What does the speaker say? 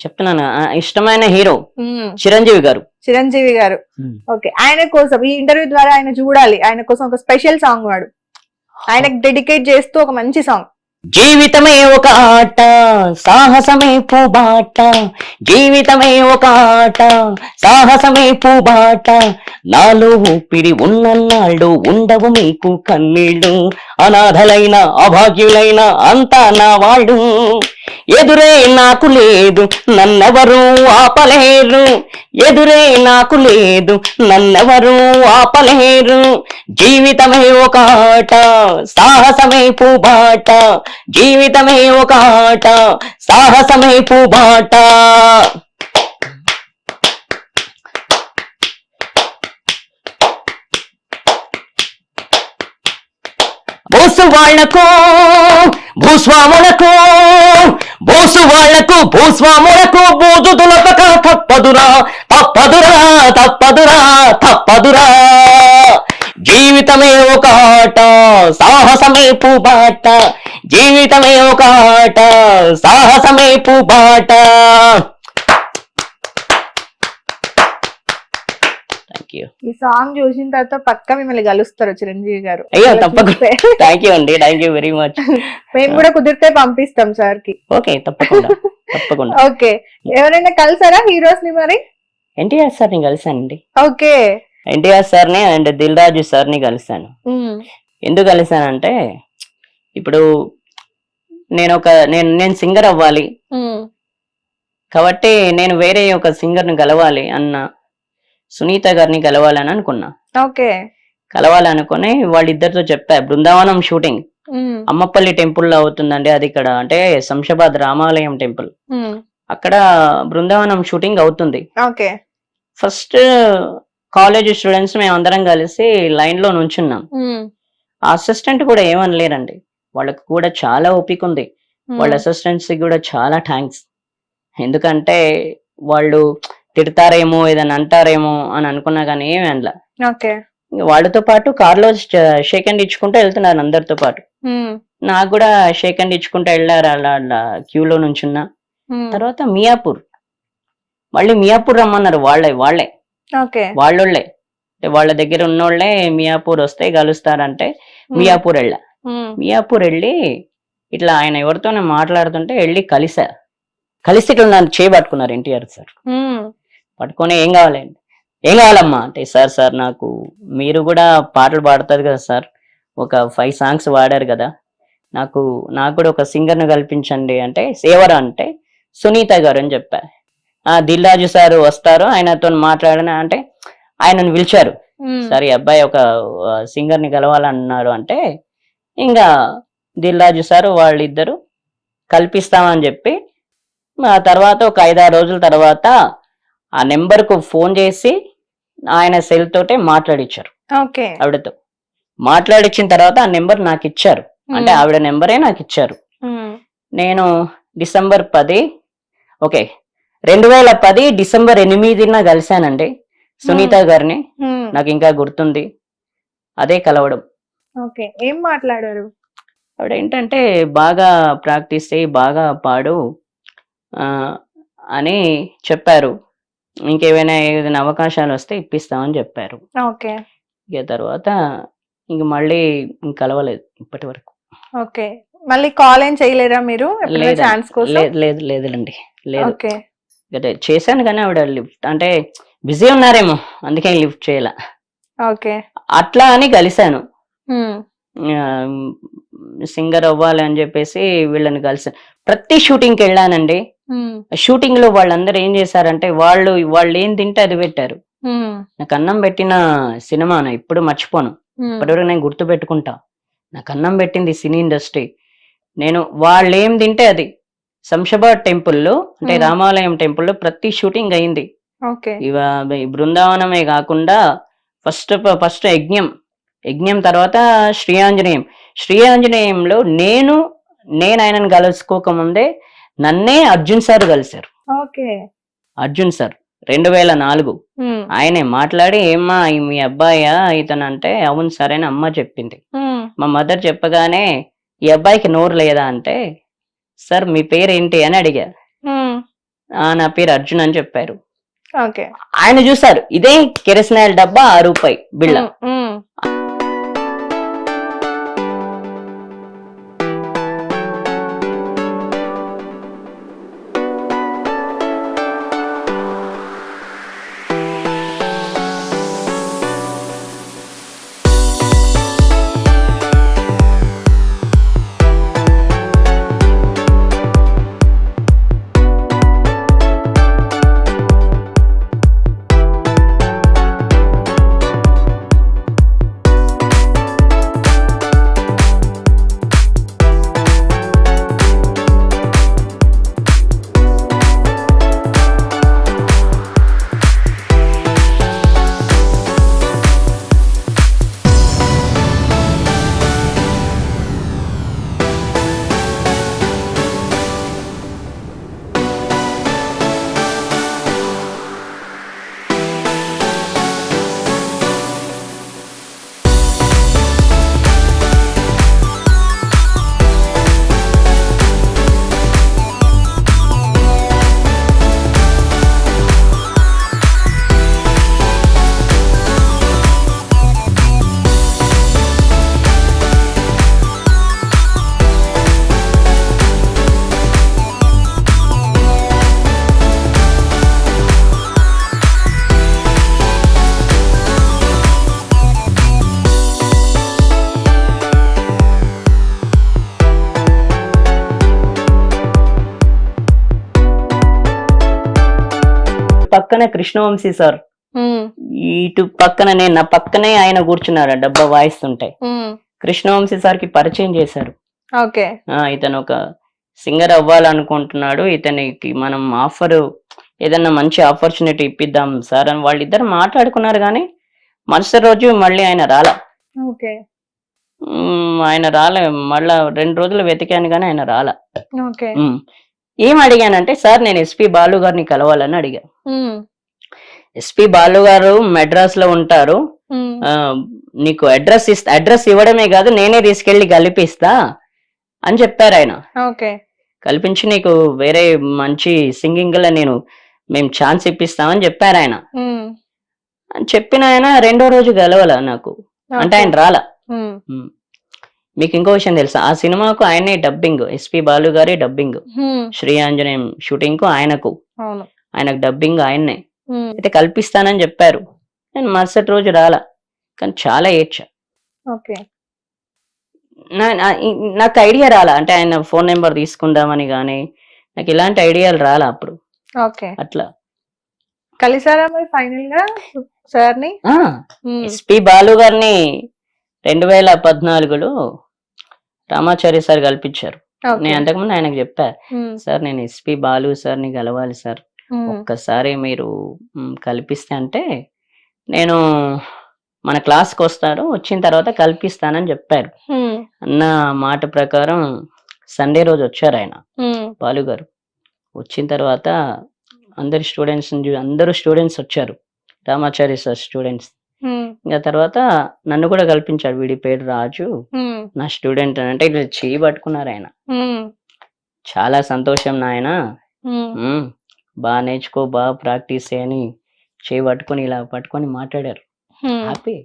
చెప్తున్నాను. ఇష్టమైన హీరో. చిరంజీవి గారు. చిరంజీవి గారు. ఓకే. ఆయన కోసం ఈ ఇంటర్వ్యూ ద్వారా ఆయన చూడాలి. ఆయన కోసం ఒక స్పెషల్ సాంగ్ వాడు. ఆయనకు డెడికేట్ చేస్తూ ఒక మంచి సాంగ్. జీవితమే ఒక ఆట సాహసమే పూబాట. జీవితమే ఒక ఆట సాహసమే పూబాట. నాలో ఊపిరి ఉన్నన్నాళ్ళు ఉండవు మీకు కన్నీళ్ళు. అనాథలైన అభాగ్యులైన అంతా నా వాళ్ళు. ఎదురే నాకు లేదు నన్నెవరు ఆపలేరు. ఎదురే నాకు లేదు నన్నెవరు ఆపలేరు. జీవితమే ఒక ఆట సాహసమే పూబాట. జీవితమే ఒక ఆట సాహసమే పూబాట. బోసు వాళ్ళకు భూస్వాములకు బోసు వాళ్ళకు భూస్వాములకు బూజు దులపక తప్పదురా తప్పదురా తప్పదురా తప్పదురా. జీవితమే ఒక ఆట సాహసమే పూబాట. జీవితమే ఒక ఆట సాహసమే పూబాట థ్యాంక్ యూ ఈ సాంగ్ చూసిన తర్వాత పక్క మిమ్మల్ని కలుస్తారు చిరంజీవి గారు. అయ్యో తప్పకుండా. థ్యాంక్ యూ అండి థ్యాంక్ యూ వెరీ మచ్ మేము కూడా కుదిరితే పంపిస్తాం సార్కి ఓకే తప్పకుండా తప్పకుండా. ఓకే ఎవరైనా కలిసారా హీరోస్ని మరి? ఎన్టీఆర్ సార్ని కలిశానండి ఓకే. ఎన్టీఆర్ సార్ని అండ్ దిల్ రాజు సార్ని కలిశాను ఎందుకు కలిశానంటే ఇప్పుడు నేను ఒక నేను నేను సింగర్ అవ్వాలి. కాబట్టి నేను వేరే ఒక సింగర్ని కలవాలి అన్న సునీత గారిని కలవాలని అనుకున్నా. ఓకే. కలవాలనుకుని వాళ్ళిద్దరితో చెప్పా బృందావనం షూటింగ్. అమ్మపల్లి టెంపుల్లో అవుతుందండి అది ఇక్కడ అంటే శంషాబాద్ రామాలయం టెంపుల్. అక్కడ బృందావనం షూటింగ్ అవుతుంది. ఓకే. ఫస్ట్ కాలేజ్ స్టూడెంట్స్ మేము అందరం కలిసి లైన్లో నుంచున్నాం. అసిస్టెంట్ కూడా ఏమనలేరండి. వాళ్ళకి కూడా చాలా ఓపిక ఉంది. వాళ్ళ అసిస్టెంట్స్ కూడా చాలా థ్యాంక్స్. ఎందుకంటే వాళ్ళు తిడతారేమో ఏదైనా అంటారేమో అని అనుకున్నా కానీ ఏమి అనలా. ఓకే. వాళ్ళతో పాటు కార్లో షేక్ హ్యాండ్ ఇచ్చుకుంటూ వెళ్తున్నారు అందరితో పాటు. నాకు కూడా షేక్ హ్యాండ్ ఇచ్చుకుంటూ వెళ్ళారు అలా అలా క్యూలో నుంచున్నా. తర్వాత మియాపూర్. మళ్ళీ మియాపూర్ రమ్మన్నారు వాళ్ళే వాళ్ళే. వాళ్ళోళ్ళే. అంటే వాళ్ళ దగ్గర ఉన్నోళ్ళే మియాపూర్ వస్తే కలుస్తారంటే మియాపూర్ వెళ్ళా. మియాపూర్ వెళ్ళి ఇట్లా ఆయన ఎవరితోనే మాట్లాడుతుంటే వెళ్ళి కలిసా. కలిసి ఇట్లా నన్ను చేయబట్టుకున్నారు ఎన్టీఆర్ సార్. పట్టుకొని ఏం కావాలండి? ఏం కావాలమ్మా? అంటే సార్ సార్ నాకు మీరు కూడా పాటలు పాడుతుంది కదా సార్. ఒక ఫైవ్ సాంగ్స్ వాడారు కదా. నాకు నాకు కూడా ఒక సింగర్ను కల్పించండి అంటే సేవరా అంటే సునీత గారు అని చెప్పా. ఆ దిల్రాజు సార్ వస్తారు ఆయనతో మాట్లాడిన అంటే ఆయనను పిలిచారు. సరే అబ్బాయి ఒక సింగర్ని కలవాలన్నారు అంటే ఇంకా దిల్రాజు సార్ వాళ్ళిద్దరు కల్పిస్తామని చెప్పి ఆ తర్వాత ఒక ఐదారు రోజుల తర్వాత ఆ నెంబర్కు ఫోన్ చేసి ఆయన సెల్ తోటే మాట్లాడిచ్చారు. ఓకే. ఆవిడతో. మాట్లాడిచ్చిన తర్వాత ఆ నెంబర్ నాకు ఇచ్చారు అంటే ఆవిడ నెంబరే నాకు ఇచ్చారు నేను డిసెంబర్ పది ఓకే రెండు వేల పది డిసెంబర్ ఎనిమిదిన కలిశానండి సునీత గారిని. నాకు ఇంకా గుర్తుంది. అదే కలవడం. ఓకే ఏం మాట్లాడారు? ఆవిడ ఏంటంటే బాగా ప్రాక్టీస్ చేయి బాగా పాడు అని చెప్పారు. ఇంకేమైనా ఏదైనా అవకాశాలు వస్తే ఇప్పిస్తామని చెప్పారు. ఓకే. ఇక తర్వాత ఇంక మళ్ళీ కలవలేదు ఇప్పటి వరకు. ఓకే. మళ్ళీ కాల్ ఏం చేయలేరా మీరు? లేదు ఛాన్స్ కోసం? లేదు లేదు లేదులేండి. లేదు. చేశాను కానీ ఆవిడ లిఫ్ట్ అంటే బిజీ ఉన్నారేమో అందుకే లిఫ్ట్ చేయాల. ఓకే. అట్లా అని కలిశాను. సింగర్ అవ్వాలి అని చెప్పేసి వీళ్ళని కలిసాను ప్రతి షూటింగ్కి వెళ్ళానండి. షూటింగ్లో వాళ్ళందరూ ఏం చేశారంటే వాళ్ళు వాళ్ళు ఏం తింటే అది పెట్టారు. నాకు అన్నం పెట్టిన సినిమా ఇప్పుడు మర్చిపోను. ఇప్పటివరకు నేను గుర్తు పెట్టుకుంటా. నాకు అన్నం పెట్టింది సినీ ఇండస్ట్రీ. నేను వాళ్ళు ఏం తింటే అది. శంషాబాద్ టెంపుల్లో అంటే. రామాలయం టెంపుల్లో ప్రతి షూటింగ్ అయింది. ఇవ బృందావనమే కాకుండా ఫస్ట్ ఫస్ట్ యజ్ఞం. యజ్ఞం తర్వాత శ్రీ ఆంజనేయం శ్రీ ఆంజనేయంలో నేను నేను ఆయనను కలుసుకోకముందే నన్నే అర్జున్ సార్ కలిశారు. ఓకే. అర్జున్ సార్ రెండు వేల నాలుగు ఆయనే మాట్లాడి ఏమ్మా మీ అబ్బాయా? ఇతను అంటే అవును సరే అని అమ్మ చెప్పింది. మా మదర్ చెప్పగానే ఈ అబ్బాయికి నోరు లేదా అంటే సార్ మీ పేరు ఏంటి అని అడిగా. "ఆ, నా పేరు అర్జున్ అని చెప్పారు. ఓకే. ఆయన చూసారు ఇదే కిరసనాయిల్ డబ్బా ఆ రూపాయి బిళ్ళ. పక్కన కృష్ణవంశీ సార్. ఇటు పక్కన నేను నా పక్కనే ఆయన కూర్చున్నారు డబ్బా వాయిస్తుంటే. కృష్ణవంశీ సార్కి పరిచయం చేశారు. ఓకే. ఇతను ఒక సింగర్ అవ్వాలనుకుంటున్నాడు ఇతనికి మనం ఆఫర్ ఏదన్నా మంచి ఆపర్చునిటీ ఇప్పిద్దాం సార్ అని వాళ్ళిద్దరు మాట్లాడుకున్నారు కానీ మరుసటి రోజు మళ్ళీ ఆయన రాల. ఓకే. ఆయన రాలే మళ్ళా రెండు రోజులు వెతికాను కానీ ఆయన రాల. ఓకే. ఏం అడిగానంటే సార్ నేను ఎస్పి బాలు గారిని కలవాలని అడిగా. ఎస్పి బాలు గారు మెడ్రాస్లో ఉంటారు నీకు అడ్రస్ ఇస్తా అడ్రస్ ఇవ్వడమే కాదు నేనే తీసుకెళ్ళి కలిపిస్తా అని చెప్పారు ఆయన. ఓకే. కల్పించి నీకు వేరే మంచి సింగింగ్లో నేను మేము ఛాన్స్ ఇప్పిస్తామని చెప్పారు ఆయన. అని చెప్పిన ఆయన రెండో రోజు గెలవల నాకు. అంటే ఆయన రాల. మీకు ఇంకో విషయం తెలుసా? ఆ సినిమాకు ఆయనే డబ్బింగ్ ఎస్పి బాలు గారి డబ్బింగ్. శ్రీ ఆంజనేయం షూటింగ్కు ఆయనకు ఆయనకు డబ్బింగ్ ఆయన్నే. అయితే కల్పిస్తానని చెప్పారు. నేను మరుసటి రోజు రాల. కానీ చాలా ఏడ్చా. నాకు ఐడియా రాలా. అంటే ఆయన ఫోన్ నెంబర్ తీసుకుందామని కానీ నాకు ఇలాంటి ఐడియాలు రాలా అప్పుడు. ఓకే. అట్లా. కలిసారా మరి ఫైనల్గా ఎస్పి బాలు గారిని రెండు వేల పద్నాలుగులో రామాచారి సార్ కల్పించారు. నేను అంతకుముందు ఆయనకు చెప్పా సార్ నేను ఎస్పి బాలు సార్ని కలవాలి సార్. ఒక్కసారి మీరు కల్పిస్తే అంటే నేను మన క్లాస్కి వస్తారు వచ్చిన తర్వాత కల్పిస్తానని చెప్పారు. అన్న మాట ప్రకారం సండే రోజు వచ్చారు ఆయన బాలు గారు. వచ్చిన తర్వాత అందరి స్టూడెంట్స్ అందరూ స్టూడెంట్స్ వచ్చారు రామాచారి సార్ స్టూడెంట్స్. ఇంకా తర్వాత నన్ను కూడా కల్పించాడు వీడి పేరు రాజు. నా స్టూడెంట్ అని అంటే ఇట్లా చేయి పట్టుకున్నారు ఆయన. చాలా సంతోషం నాయన. బాగా నేర్చుకో బాగా ప్రాక్టీస్ చేయని చేయి పట్టుకొని ఇలా పట్టుకొని మాట్లాడారు. హ్యాపీ